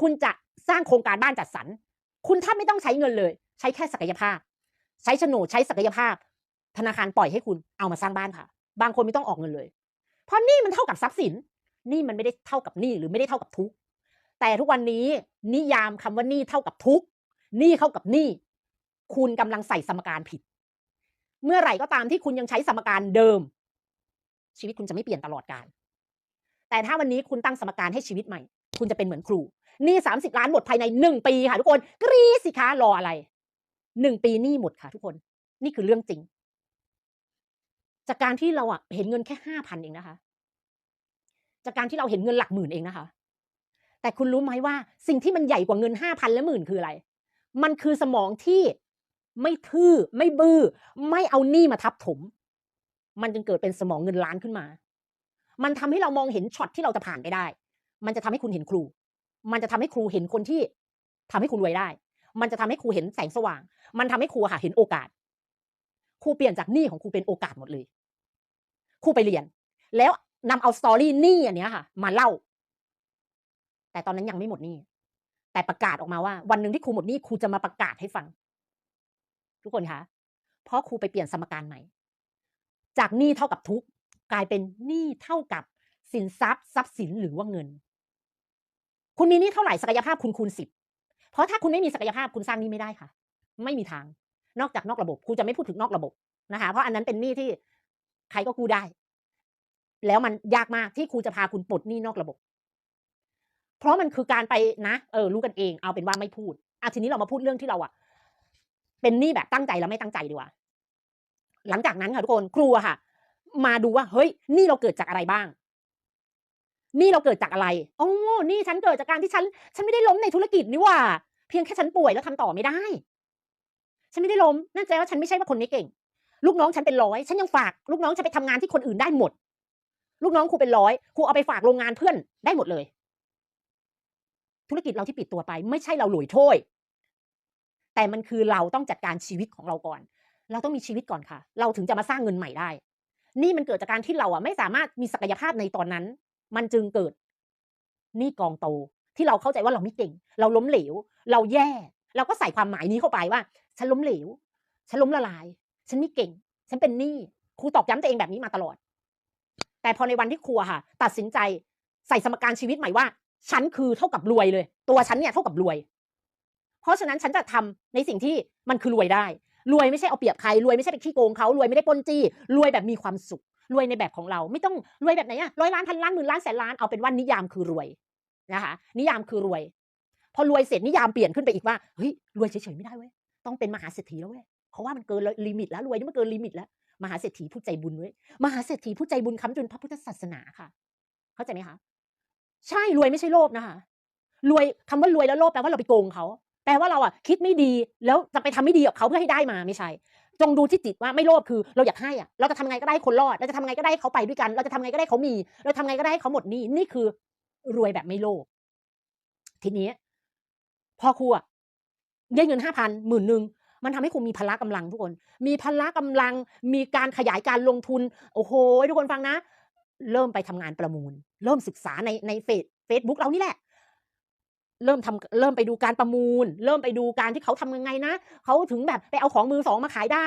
คุณจะสร้างโครงการบ้านจัดสรร คุณถ้าไม่ต้องใช้เงินเลย ใช้แค่ศักยภาพ ใช้โฉนดใช้ศักยภาพ ธนาคารปล่อยให้คุณเอามาสร้างบ้านค่ะ บางคนไม่ต้องออกเงินเลย เพราะนี่มันเท่ากับทรัพย์สิน นี่มันไม่ได้เท่ากับหนี้หรือไม่ได้เท่ากับทุก แต่ทุกวันนี้นิยามคำว่าหนี้เท่ากับทุกหนี้เท่ากับหนี้คุณกำลังใส่สมการผิด เมื่อไหร่ก็ตามที่คุณยังใช้สมการเดิม ชีวิตคุณจะไม่เปลี่ยนตลอดกาลแต่ถ้าวันนี้คุณตั้งสมการให้ชีวิตใหม่ คุณจะเป็นเหมือนครู นี้สามสิบล้านหมดภายในหนึ่งปีค่ะทุกคน กรีดสิคะรออะไรหนึ่งปีนี้หมดค่ะ ทุกคน นี่คือเรื่องจริง จากการที่เราอะเห็นเงินแค่ห้าพันเองนะคะ จากการที่เราเห็นเงินหลักหมื่นเองนะคะ แต่คุณรู้ไหมว่า สิ่งที่มันใหญ่กว่าเงินห้าพันและหมื่นคืออะไร มันคือสมองที่ไม่ทื่อไม่บือ้อไม่เอาหนี้มาทับถม มันจึงเกิดเป็นสมองเงินล้านขึ้นมา มันทำให้เรามองเห็นช็อตที่เราจะผ่านไปได้ มันจะทำให้คุณเห็นครู มันจะทำให้ครูเห็นคนที่ทำให้คุณรวยได้ มันจะทำให้ครูเห็นแสงสว่าง มันทำให้ครูค่ะเห็นโอกาส ครูเปลี่ยนจากหนี้ของครูเป็นโอกาสหมดเลย ครูไปเรียน แล้วนำเอาสตอรี่หนี้อันเนี้ยค่ะ มาเล่า แต่ตอนนั้นยังไม่หมดหนี้ แต่ประกาศออกมาว่า วันหนึ่งที่ครูหมดหนี้ครูจะมาประกาศให้ฟัง ทุกคนคะเพราะครูไปเปลี่ยนสมการใหม่ จากหนี้เท่ากับทุกกลายเป็นหนี้เท่ากับสินทรัพย์ ทรัพย์สินหรือว่าเงิน คุณมีหนี้เท่าไหร่ศักยภาพคุณคูณสิบเพราะถ้าคุณไม่มีศักยภาพคุณสร้างหนี้ไม่ได้ค่ะ ไม่มีทาง นอกจากนอกระบบครูจะไม่พูดถึงนอกระบบนะคะ เพราะอันนั้นเป็นหนี้ที่ใครก็กู้ได้ แล้วมันยากมากที่ครูจะพาคุณปลดหนี้นอกระบบ เพราะมันคือการไปนะเออรู้กันเอง เอาเป็นว่าไม่พูดอะทีนี้เรามาพูดเรื่องที่เราอะเป็นหนี้แบบตั้งใจแล้วไม่ตั้งใจดีกว่า หลังจากนั้นค่ะทุกคนครูอะค่ะ มาดูว่าเฮ้ยหนี้เราเกิดจากอะไรบ้าง นี้เราเกิดจากอะไรอ๋อนี้ฉันเกิดจากการที่ฉัน ฉันไม่ได้ล้มในธุรกิจนี่ว่า เพียงแค่ฉันป่วยแล้วทำต่อไม่ได้ ฉันไม่ได้ล้มนั่นแปลว่าฉันไม่ใช่ว่าคนไม่เก่ง ลูกน้องฉันเป็นร้อยฉันยังฝาก ลูกน้องฉันไปทำงานที่คนอื่นได้หมด ลูกน้องครูเป็นร้อยครูเอาไปฝากโรงงานเพื่อนได้หมดเลย ธุรกิจเราที่ปิดตัวไป ไม่ใช่เราหลุยโถ้ยแต่มันคือเราต้องจัดการชีวิตของเราก่อน เราต้องมีชีวิตก่อนค่ะ เราถึงจะมาสร้างเงินใหม่ได้ นี่มันเกิดจากการที่เราอะไม่สามารถมีศักยภาพในตอนนั้น มันจึงเกิดหนี่กองโตที่เราเข้าใจว่าเราไม่เก่ง เราล้มเหลว เราแย่ เราก็ใส่ความหมายนี้เข้าไปว่า ฉันล้มเหลว ฉันล้มละลาย ฉันไม่เก่ง ฉันเป็นหนี้ครูตอกย้ำตัวเองแบบนี้มาตลอด แต่พอในวันที่ครูอะค่ะ ตัดสินใจใส่สมการชีวิตใหม่ว่า ฉันคือเท่ากับรวยเลย ตัวฉันเนี่ยเท่ากับรวย เพราะฉะนั้นฉันจะทำในสิ่งที่มันคือรวยได้ รวยไม่ใช่เอาเปรียบใคร รวยไม่ใช่ไปขี้โกงเขา รวยไม่ได้ปล้นจี้ รวยแบบมีความสุข รวยในแบบของเราไม่ต้องรวยแบบไหนอะร้อยล้านพันล้านหมื่นล้านแสนล้านเอาเป็นว่านิยามคือรวยนะคะ นิยามคือรวย พอรวยเสร็จนิยามเปลี่ยนขึ้นไปอีกว่าเฮ้ยรวยเฉยๆไม่ได้เว้ยต้องเป็นมหาเศรษฐีแล้วเว้ยเพราะว่ามันเกินลิมิตแล้วรวยนี่มันเกินลิมิตแล้วมหาเศรษฐีผู้ใจบุญเว้ยมหาเศรษฐีผู้ใจบุญค้ำจุนพระพุทธศาสนาค่ะ เข้าใจไหมคะใช่รวยไม่ใช่โลภนะคะรวยคำว่ารวยแล้วโลภแปลว่าเราไปโกงเขาแปลว่าเราอะคิดไม่ดีแล้วจะไปทำไม่ดีกับเขาเพื่อให้ได้มาไม่ใช่ จงดูที่จิตว่าไม่โลภคือเราอยากให้อะเราจะทำไงก็ได้ให้คนรอดเราจะทำไงก็ได้เขาไปด้วยกัน เราจะทำไงก็ได้เขามี เราทำไงก็ได้เขาหมดหนี้นี่คือ รวยแบบไม่โลภทีนี้พอครูอะได้เงินห้าพันหมื่นหนึ่งมันทำให้ครูมีพละกำลังทุกคน มีพละกำลัง มีการขยายการลงทุน โอ้โห ทุกคนฟังนะ เริ่มไปทำงานประมูล เริ่มศึกษาในในเฟซเฟซบุ๊กเรานี่แหละ เริ่มทำเริ่มไปดูการประมูล เริ่มไปดูการที่เขาทำยังไงนะเขาถึงแบบไปเอาของมือสองมาขายได้